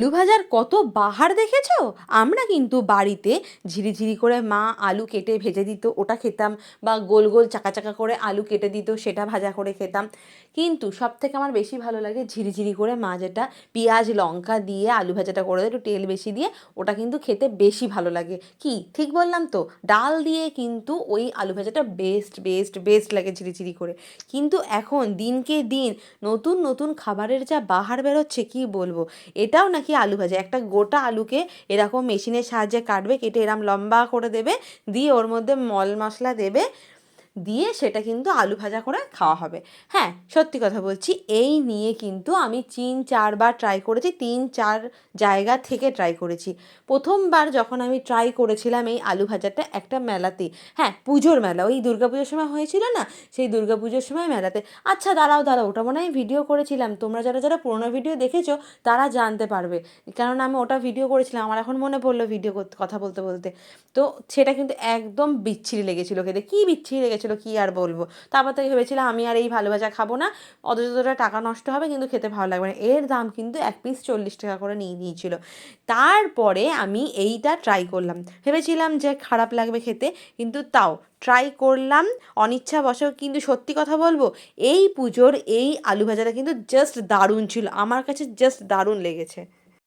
আলু ভাজার কত বাহার দেখেছ? আমরা কিন্তু বাড়িতে ঝিরিঝিরি করে মা আলু কেটে ভেজে দিত, ওটা খেতাম বা গোল গোল চাকা চাকা করে আলু কেটে দিত, সেটা ভাজা করে খেতাম। কিন্তু সব থেকে আমার বেশি ভালো লাগে ঝিরিঝিরি করে মা যেটা পেঁয়াজ, লঙ্কা দিয়ে আলু ভাজাটা করে একটু তেল বেশি দিয়ে, ওটা কিন্তু খেতে বেশি ভালো লাগে। কি? ঠিক বললাম তো? ডাল দিয়ে কিন্তু ওই আলু ভাজাটা বেস্ট বেস্ট বেস্ট লাগে ঝিরিঝিরি করে। কিন্তু এখন দিনকে দিন নতুন নতুন খাবারের যা বাহার বেরোচ্ছে, কি বলব? এটাও নাকি আলু ভাজা? একটা গোটা আলুকে এরকম মেশিনের সাহায্যে কাটবে, কেটে এরম লম্বা করে দেবে, দিয়ে ওর মধ্যে মল মশলা দেবে। দিয়ে সেটা কিন্তু আলু ভাজা করে খাওয়া হবে। হ্যাঁ সত্যি কথা বলছি, এই নিয়ে কিন্তু আমি তিন চারবার ট্রাই করেছি, তিন, চার জায়গা থেকে ট্রাই করেছি। প্রথমবার যখন আমি ট্রাই করেছিলাম এই আলু ভাজাটা একটা মেলাতে হ্যাঁ পুজোর মেলা, ওই দুর্গা পুজোর সময় হয়েছিল না, সেই দুর্গা পুজোর সময় মেলাতে। আচ্ছা দাঁড়াও দাঁড়াও, ওটা মনে হয় ভিডিও করেছিলাম, তোমরা যারা যারা পুরোনো ভিডিও দেখেছ, তারা জানতে পারবে। কারণ আমি ওটা ভিডিও করেছিলাম, আমার এখন মনে পড়ল ভিডিও কথা বলতে বলতে। তো সেটা কিন্তু একদম বিচ্ছিরি লেগেছিলো খেতে। কী বিচ্ছিরি লেগেছিলো কী আর বলব? তারপর থেকে ভেবেছিলাম, আমি আর এই ভালো ভাজা খাব না। অযথা টাকা নষ্ট হবে, কিন্তু খেতে ভালো লাগবে না। এর দাম কিন্তু এক পিস চল্লিশ টাকা করে নিয়ে নিয়েছিল। তারপরে আমি এইটা ট্রাই করলাম। ভেবেছিলাম যে খারাপ লাগবে খেতে, কিন্তু তাও ট্রাই করলাম অনিচ্ছা বসেও কিন্তু সত্যি কথা বলব, এই পুজোর এই আলু ভাজাটা কিন্তু জাস্ট দারুণ ছিল। আমার কাছে জাস্ট দারুণ লেগেছে।